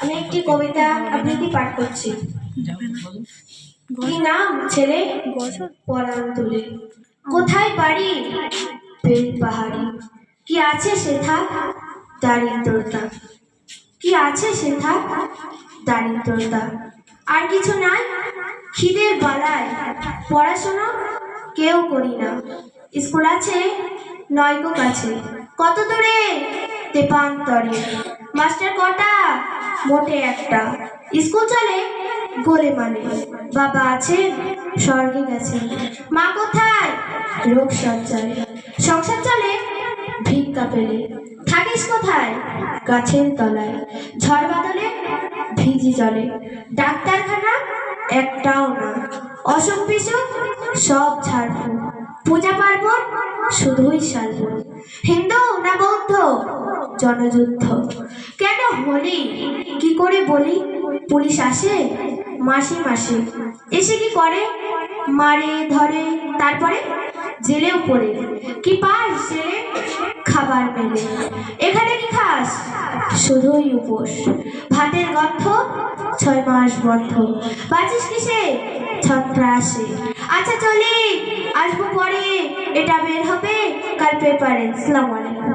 আমি একটি কবিতা আবৃত্তি পাঠ করছি। কি নাম ছেলে? তুলে কোথায় বাড়ি? বেল পাহাড়ি। কি আছে সেথা? দারিদ্রতা। কি আছে সেথা? দারিদ্রতা। আর কিছু নাই, খিদের বালায় পড়াশোনা কেউ করি না। স্কুল আছে, নয়গো কাছে। কত দূরে? তেপান্তরে। মাস্টার কটা? মোটে একটা। স্কুল চলে গোলে মানে বাবা আছে, স্বর্গে গেছেন মা কোথায়? রোগ সজ্জায় সংসার চলে, ভিক্ষা পেলে। থাকিস কোথায়? গাছের তলায়। ঝড় বাদলে ভিজি জলে। ডাক্তারখানা একটাও না। অসুখ বিসুখ সব ছাড়বো। পূজা পার্বণ শুধুই সারবো। হিন্দু না বৌদ্ধ? জনযুদ্ধ। কেন হলি? কি করে বলি? পুলিশ আসে? মাসে মাসে। এসে কি করে? মারে, ধরে, তারপরে? জেলেও পড়ে। কি পাস, জেলে? খাবার মেলে এখানে কি খাস? শুধুই উপোস। ভাতের গন্ধ ছয় মাস বন্ধ। বাঁচিস কিসে? ছত্রাসে। আচ্ছা চলি। আসব পরে। এটা বের হবে কাল পেপারে। সালাম আলাইকুম।